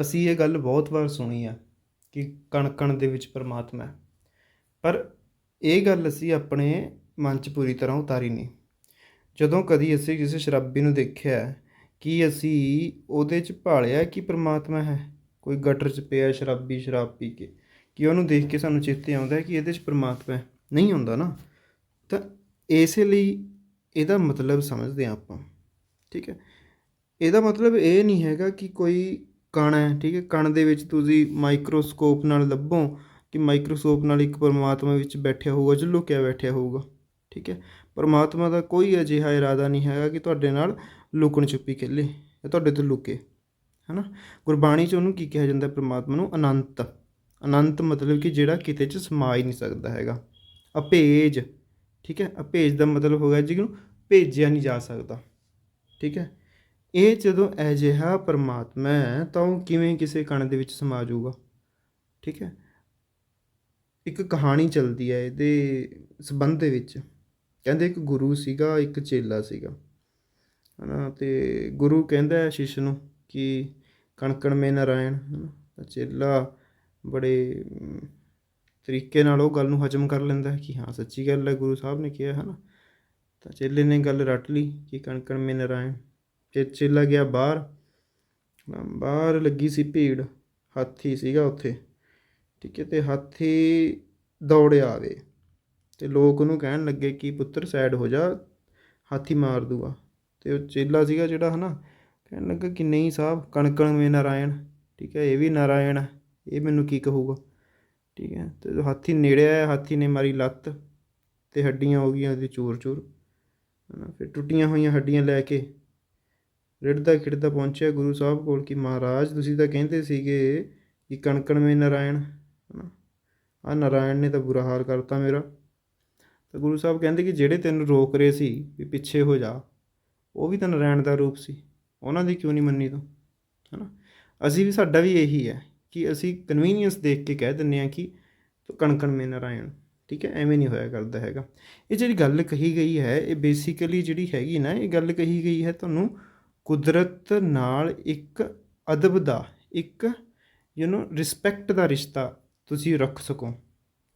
ਅਸੀਂ ਇਹ ਗੱਲ ਬਹੁਤ ਵਾਰ ਸੁਣੀ ਆ ਕਿ ਕਣ ਕਣ ਦੇ ਵਿੱਚ ਪਰਮਾਤਮਾ ਹੈ। ਪਰ ਇਹ ਗੱਲ ਅਸੀਂ ਆਪਣੇ ਮਨ 'ਚ ਪੂਰੀ ਤਰ੍ਹਾਂ ਉਤਾਰੀ ਨਹੀਂ। ਜਦੋਂ ਕਦੀ ਅਸੀਂ ਕਿਸੇ ਸ਼ਰਾਬੀ ਨੂੰ ਦੇਖਿਆ ਕਿ ਅਸੀਂ ਉਹਦੇ 'ਚ ਭਾਲਿਆ ਕਿ ਪਰਮਾਤਮਾ ਹੈ, ਕੋਈ ਗਟਰ 'ਚ ਪਿਆ ਸ਼ਰਾਬੀ ਸ਼ਰਾਬ ਪੀ ਕੇ, ਕਿ ਉਹਨੂੰ ਦੇਖ ਕੇ ਸਾਨੂੰ ਚੇਤੇ ਆਉਂਦਾ ਕਿ ਇਹਦੇ 'ਚ ਪਰਮਾਤਮਾ ਹੈ, ਨਹੀਂ ਆਉਂਦਾ ਨਾ? ਤਾਂ ਇਸੇ ਲਈ ਇਹਦਾ ਮਤਲਬ ਸਮਝਦੇ ਹਾਂ ਆਪਾਂ, ਠੀਕ ਹੈ? ਇਹਦਾ ਮਤਲਬ ਇਹ ਨਹੀਂ ਹੈਗਾ ਕਿ ਕੋਈ ਕਣ ਹੈ, ਠੀਕ ਹੈ? ਕਣ ਦੇ ਵਿੱਚ ਤੁਸੀਂ ਮਾਈਕਰੋਸਕੋਪ ਨਾਲ ਲੱਭੋ ਕਿ ਮਾਈਕਰੋਸਕੋਪ ਨਾਲ ਇੱਕ ਪਰਮਾਤਮਾ ਵਿੱਚ ਬੈਠਿਆ ਹੋਊਗਾ ਜੋ ਲੁਕਿਆ ਬੈਠਿਆ ਹੋਊਗਾ, ਠੀਕ ਹੈ? ਪਰਮਾਤਮਾ ਦਾ ਕੋਈ ਅਜਿਹਾ ਇਰਾਦਾ ਨਹੀਂ ਹੈਗਾ ਕਿ ਤੁਹਾਡੇ ਨਾਲ ਲੁਕਣ ਛੁਪੀ ਖੇਲੇ ਜਾਂ ਤੁਹਾਡੇ ਤੋਂ ਲੁਕੇ, ਹੈਨਾ? ਗੁਰਬਾਣੀ 'ਚ ਉਹਨੂੰ ਕੀ ਕਿਹਾ ਜਾਂਦਾ ਪਰਮਾਤਮਾ ਨੂੰ? ਅਨੰਤ। ਅਨੰਤ ਮਤਲਬ ਕਿ ਜਿਹੜਾ ਕਿਤੇ 'ਚ ਸਮਾ ਹੀ ਨਹੀਂ ਸਕਦਾ ਹੈਗਾ। ਅਭੇਜ ਠੀਕ ਹੈ? ਅਭੇਜ ਦਾ ਮਤਲਬ ਹੋ ਗਿਆ ਜਿਹਨੂੰ ਭੇਜਿਆ ਨਹੀਂ ਜਾ ਸਕਦਾ, ਠੀਕ ਹੈ? ਇਹ ਜਦੋਂ ਅਜਿਹਾ ਪਰਮਾਤਮਾ ਹੈ, ਤਾਂ ਉਹ ਕਿਵੇਂ ਕਿਸੇ ਕਣ ਦੇ ਵਿੱਚ ਸਮਾ ਜਾਊਗਾ? ਠੀਕ ਹੈ? ਇੱਕ ਕਹਾਣੀ ਚੱਲਦੀ ਹੈ ਇਹਦੇ ਸਬੰਧ ਦੇ ਵਿੱਚ। ਕਹਿੰਦੇ ਇੱਕ ਗੁਰੂ ਸੀਗਾ, ਇੱਕ ਚੇਲਾ ਸੀਗਾ। ਹਨਾ, ਤੇ ਗੁਰੂ ਕਹਿੰਦਾ ਹੈ ਸ਼ਿਸ਼ ਨੂੰ ਕਿ ਕਣਕਣ ਮੇ ਨਾਰਾਇਣ, ਹਨਾ। ਤਾਂ ਚੇਲਾ ਬੜੇ ਤਰੀਕੇ ਨਾਲ ਉਹ ਗੱਲ ਨੂੰ ਹਜਮ ਕਰ ਲੈਂਦਾ ਕਿ ਹਾਂ, ਸੱਚੀ ਗੱਲ ਹੈ, ਗੁਰੂ ਸਾਹਿਬ ਨੇ ਕਿਹਾ ਹੈ ਨਾ ਤਾਂ ਚੇਲੇ ਨੇ ਗੱਲ ਰੱਟ ਲਈ ਕਿ ਕਣਕਣ ਮੇ ਨਾਰਾਇਣ। ਤੇ ਚੇਲਾ ਗਿਆ ਬਾਹਰ। ਬਾਹਰ ਲੱਗੀ ਸੀ ਭੀੜ। ਹਾਥੀ ਸੀਗਾ ਉੱਥੇ। ਠੀਕ ਹੈ, ਤੇ ਹਾਥੀ ਦੌੜਿਆ ਆਵੇ। ਤੇ ਲੋਕ ਉਹਨੂੰ ਕਹਿਣ ਲੱਗੇ ਕਿ ਪੁੱਤਰ ਸਾਈਡ ਹੋ ਜਾ, ਹਾਥੀ ਮਾਰ ਦੂਗਾ। ਤੇ ਉਹ ਚੇਲਾ ਸੀਗਾ ਜਿਹੜਾ ਹਨਾ, ਕਹਿਣ ਲੱਗਾ ਕਿ ਨਹੀਂ ਸਾਹਿਬ ਕਣਕਣ ਮੇ ਨਾਰਾਇਣ। ਠੀਕ ਹੈ, ਇਹ ਵੀ ਨਾਰਾਇਣ ਹੈ। ਇਹ ਮੈਨੂੰ ਕੀ ਕਹੂਗਾ? ਠੀਕ ਹੈ, ਤੇ ਹਾਥੀ ਨੇੜੇ ਆਇਆ, ਹਾਥੀ ਨੇ ਮਾਰੀ ਲੱਤ ਤੇ ਹੱਡੀਆਂ ਹੋ ਗਈਆਂ ਉਹਦੀ ਚੂਰ ਚੂਰ ਹਨਾ, ਫਿਰ ਟੁੱਟੀਆਂ ਹੋਈਆਂ ਹੱਡੀਆਂ ਲੈ ਕੇ ਰਿੜਦਾ ਖਿੜਦਾ ਪਹੁੰਚਿਆ ਗੁਰੂ ਸਾਹਿਬ ਕੋਲ ਕਿ ਮਹਾਰਾਜ, ਤੁਸੀਂ ਤਾਂ ਕਹਿੰਦੇ ਸੀਗੇ ਕਿ ਕਣਕਣ ਮੇ ਨਾਰਾਇਣ, ਹਨਾ? ਆ ਨਾਰਾਇਣ ਨੇ ਤਾਂ ਬੁਰਾ ਹਾਲ ਕਰਤਾ ਮੇਰਾ। ਤਾਂ ਗੁਰੂ ਸਾਹਿਬ ਕਹਿੰਦੇ ਕਿ ਜਿਹੜੇ ਤੈਨੂੰ ਰੋਕ ਰਹੇ ਸੀ ਵੀ ਪਿੱਛੇ ਹੋ ਜਾ, ਉਹ ਵੀ ਤਾਂ ਨਾਰਾਇਣ ਦਾ ਰੂਪ ਸੀ। ਉਹਨਾਂ ਦੀ ਕਿਉਂ ਨਹੀਂ ਮੰਨੀ ਤੂੰ, ਹਨਾ? ਅਸੀਂ ਵੀ, ਸਾਡਾ ਵੀ ਇਹੀ ਹੈ ਕਿ ਅਸੀਂ ਕਨਵੀਨੀਅੰਸ ਦੇਖ ਕੇ ਕਹਿ ਦਿੰਦੇ ਹਾਂ ਕਿ ਕਣਕਣ ਮੇ ਨਾਰਾਇਣ, ਠੀਕ ਹੈ? ਐਵੇਂ ਨਹੀਂ ਹੋਇਆ ਕਰਦਾ ਹੈਗਾ। ਇਹ ਜਿਹੜੀ ਗੱਲ ਕਹੀ ਗਈ ਹੈ, ਇਹ ਬੇਸਿਕਲੀ ਜਿਹੜੀ ਹੈਗੀ ਨਾ, ਇਹ ਗੱਲ ਕਹੀ ਗਈ ਹੈ ਤੁਹਾਨੂੰ ਕੁਦਰਤ ਨਾਲ ਇੱਕ ਅਦਬ ਦਾ, ਇੱਕ ਯੂ نو ਰਿਸਪੈਕਟ ਦਾ ਰਿਸ਼ਤਾ ਤੁਸੀਂ ਰੱਖ ਸਕੋ।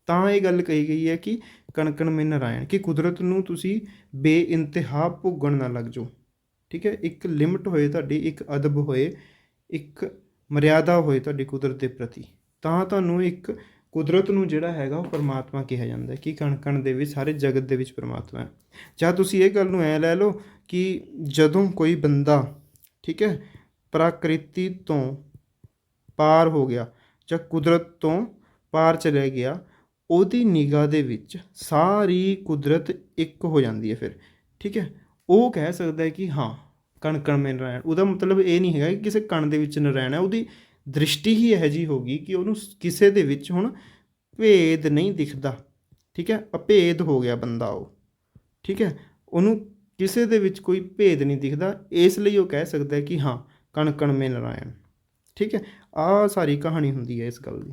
ਤਾਂ ਇਹ ਗੱਲ ਕਹੀ ਗਈ ਹੈ ਕਿ ਕਣਕਣ ਮੇ ਨਾਰਾਇਣ, ਕਿ ਕੁਦਰਤ ਨੂੰ ਤੁਸੀਂ ਬੇਇੰਤਹਾ ਭੋਗਣ ਨਾ ਲੱਗ ਜਾਓ। ਠੀਕ ਹੈ, ਇੱਕ ਲਿਮਟ ਹੋਏ ਤੁਹਾਡੀ, ਇੱਕ ਅਦਬ ਹੋਏ, ਇੱਕ ਮਰਿਆਦਾ ਹੋਏ ਤੁਹਾਡੀ ਕੁਦਰਤ ਦੇ ਪ੍ਰਤੀ। ਤਾਂ ਤੁਹਾਨੂੰ ਇੱਕ ਕੁਦਰਤ ਨੂੰ ਜਿਹੜਾ ਹੈਗਾ ਉਹ ਪਰਮਾਤਮਾ ਕਿਹਾ ਜਾਂਦਾ ਕਿ ਕਣਕਣ ਦੇ ਵਿੱਚ ਸਾਰੇ ਜਗਤ ਦੇ ਵਿੱਚ ਪਰਮਾਤਮਾ ਹੈ। ਜਾਂ ਤੁਸੀਂ ਇਹ ਗੱਲ ਨੂੰ ਐ ਲੈ ਲਓ ਕਿ ਜਦੋਂ ਕੋਈ ਬੰਦਾ, ਠੀਕ ਹੈ, ਪ੍ਰਕਿਰਤੀ ਤੋਂ ਪਾਰ ਹੋ ਗਿਆ ਜਾਂ ਕੁਦਰਤ ਤੋਂ ਪਾਰ ਚਲੇ ਗਿਆ, ਉਹਦੀ ਨਿਗਾਹ ਦੇ ਵਿੱਚ ਸਾਰੀ ਕੁਦਰਤ ਇੱਕ ਹੋ ਜਾਂਦੀ ਹੈ ਫਿਰ, ਠੀਕ ਹੈ। ਉਹ ਕਹਿ ਸਕਦਾ ਹੈ ਕਿ ਹਾਂ ਕਣ ਕਣ ਮੇ ਨਰਾਇਣ, ਉਹਦਾ ਮਤਲਬ ਇਹ ਨਹੀਂ ਹੈਗਾ ਕਿ ਕਿਸੇ ਕਣ ਦੇ ਵਿੱਚ ਨਰਾਇਣ ਹੈ, ਉਹਦੀ ਦ੍ਰਿਸ਼ਟੀ ਹੀ ਇਹੋ ਜਿਹੀ ਹੋਗੀ ਕਿ ਉਹਨੂੰ ਕਿਸੇ ਦੇ ਵਿੱਚ ਹੁਣ ਭੇਦ ਨਹੀਂ ਦਿਖਦਾ, ਠੀਕ ਹੈ, ਅਭੇਦ ਹੋ ਗਿਆ ਬੰਦਾ ਉਹ, ਠੀਕ ਹੈ। ਉਹਨੂੰ ਕਿਸੇ ਦੇ ਵਿੱਚ ਕੋਈ ਭੇਦ ਨਹੀਂ ਦਿਖਦਾ, ਇਸ ਲਈ ਉਹ ਕਹਿ ਸਕਦਾ ਕਿ ਹਾਂ ਕਣ ਕਣ ਮੇ ਨਰਾਇਣ। ਠੀਕ ਹੈ? ਆਹ ਸਾਰੀ ਕਹਾਣੀ ਹੁੰਦੀ ਹੈ ਇਸ ਗੱਲ ਦੀ।